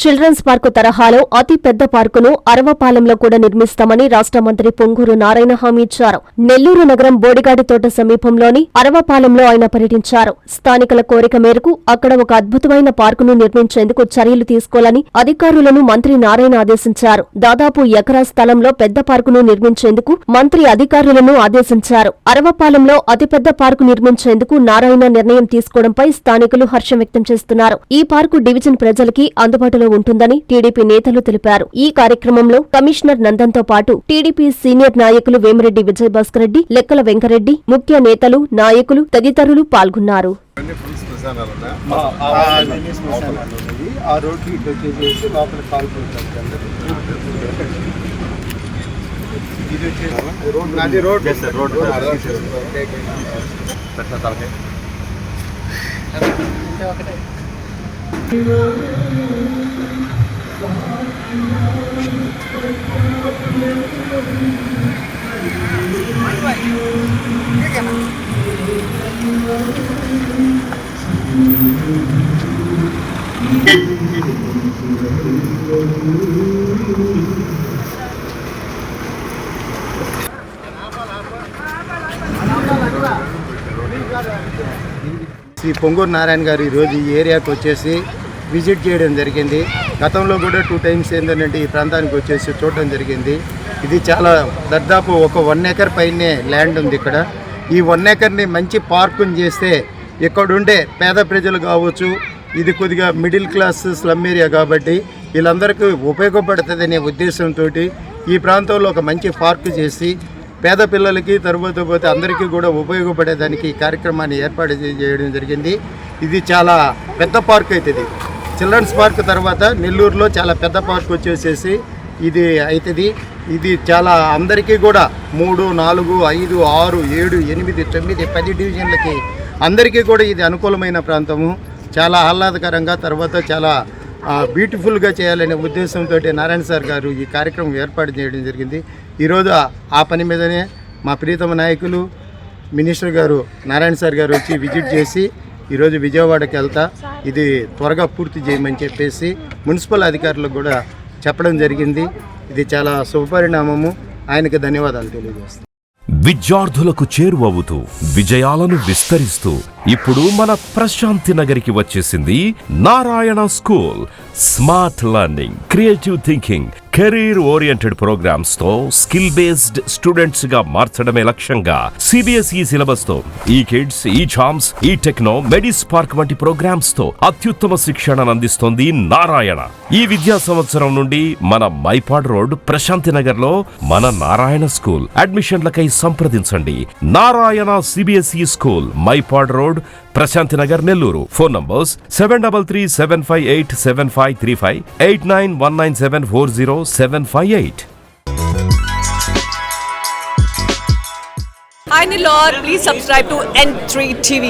Children's park తరహాలో అతి పెద్ద పార్కును అరవపాలెంలో కూడా నిర్మిస్తామని రాష్ట్ర మంత్రి పొంగూరు నారాయణ హామీ ఇచ్చారు. నెల్లూరు నగరం బోడిగాడి తోట సమీపంలోని అరవపాలెంలో ఆయన పర్యటించారు. స్థానికుల కోరిక మేరకు అక్కడ ఒక అద్భుతమైన పార్కును నిర్మించేందుకు చర్యలు తీసుకోవాలని అధికారులను మంత్రి నారాయణ ఆదేశించారు. దాదాపు ఎకరా స్థలంలో పెద్ద పార్కును నిర్మించేందుకు మంత్రి అధికారులను ఆదేశించారు. అరవపాలెంలో అతిపెద్ద పార్కు నిర్మించేందుకు నారాయణ నిర్ణయం తీసుకోవడంపై స్థానికులు హర్షం వ్యక్తం చేస్తున్నారు. ఈ పార్కు డివిజన్ ప్రజలకి అందుబాటులో ఉంటుందని టీడీపీ నేతలు తెలిపారు. ఈ కార్యక్రమంలో కమిషనర్ నందన్తో పాటు టీడీపీ సీనియర్ నాయకులు వేమిరెడ్డి విజయభాస్కర్ రెడ్డి లెక్కల వెంకరెడ్డి ముఖ్య నేతలు నాయకులు తదితరులు పాల్గొన్నారు. అన్ని శ్రీ పొంగూరు నారాయణ గారు ఈరోజు ఈ ఏరియాకు వచ్చేసి విజిట్ చేయడం జరిగింది. గతంలో కూడా టూ టైమ్స్ ఏంటంటే ఈ ప్రాంతానికి వచ్చేసి చూడడం జరిగింది. ఇది చాలా దాదాపు ఒక వన్ ఎకర్ పైనే ల్యాండ్ ఉంది ఇక్కడ. ఈ వన్ ఎకర్ని మంచి పార్కుని చేస్తే ఇక్కడుండే పేద ప్రజలు కావచ్చు ఇది కొద్దిగా మిడిల్ క్లాస్ స్లమ్ ఏరియా కాబట్టి వీళ్ళందరికీ ఉపయోగపడుతుందనే ఉద్దేశంతో ఈ ప్రాంతంలో ఒక మంచి పార్కు చేసి పేద పిల్లలకి తరువాత పోతే అందరికీ కూడా ఉపయోగపడేదానికి ఈ కార్యక్రమాన్ని ఏర్పాటు చేయడం జరిగింది. ఇది చాలా పెద్ద పార్క్ అవుతుంది చిల్డ్రన్స్ పార్క్ తర్వాత నెల్లూరులో చాలా పెద్ద పార్క్ వచ్చేసేసి ఇది అవుతుంది ఇది చాలా అందరికీ కూడా మూడు నాలుగు ఐదు ఆరు ఏడు ఎనిమిది తొమ్మిది పది డివిజన్లకి అందరికీ కూడా ఇది అనుకూలమైన ప్రాంతము. చాలా ఆహ్లాదకరంగా తర్వాత చాలా బ్యూటిఫుల్గా చేయాలనే ఉద్దేశంతో నారాయణ సార్ గారు ఈ కార్యక్రమం ఏర్పాటు చేయడం జరిగింది. ఈరోజు ఆ పని మీదనే మా ప్రీతమ నాయకులు మినిస్టర్ గారు నారాయణ సార్ గారు వచ్చి విజిట్ చేసి ఈరోజు విజయవాడకి వెళ్తా. ఇది త్వరగా పూర్తి చేయమని చెప్పేసి మున్సిపల్ అధికారులకు కూడా చెప్పడం జరిగింది. ఇది చాలా శుభపరిణామము. ఆయనకి ధన్యవాదాలు తెలియజేస్తాను. విద్యార్థులకు చేరువవుతూ విజయాలను విస్తరిస్తూ ఇప్పుడు మన ప్రశాంతి నగరికి వచ్చేసింది Narayana school. Smart learning creative thinking career oriented ప్రోగ్రామ్స్తో skill based స్టూడెంట్స్గా మార్చడమే లక్ష్యంగా సిబిఎస్ఈ సిలబస్తో ఈ kids e champs e techno మెడిస్ పార్క్ వంటి ప్రోగ్రామ్స్తో అత్యుత్తమ శిక్షణను అందిస్తోంది నారాయణ. ఈ విద్యా సంవత్సరం నుండి మన మైపాడ్ రోడ్ ప్రశాంతి నగర్లో మన నారాయణ స్కూల్ అడ్మిషన్లకై సంప్రదించండి. Narayana CBSE school Mypad road Prashanti Nagar Nellore. Phone numbers seven double three seven five eight seven five three five eight nine one nine seven four zero seven five eight Hi Nilor, please subscribe to N3 TV.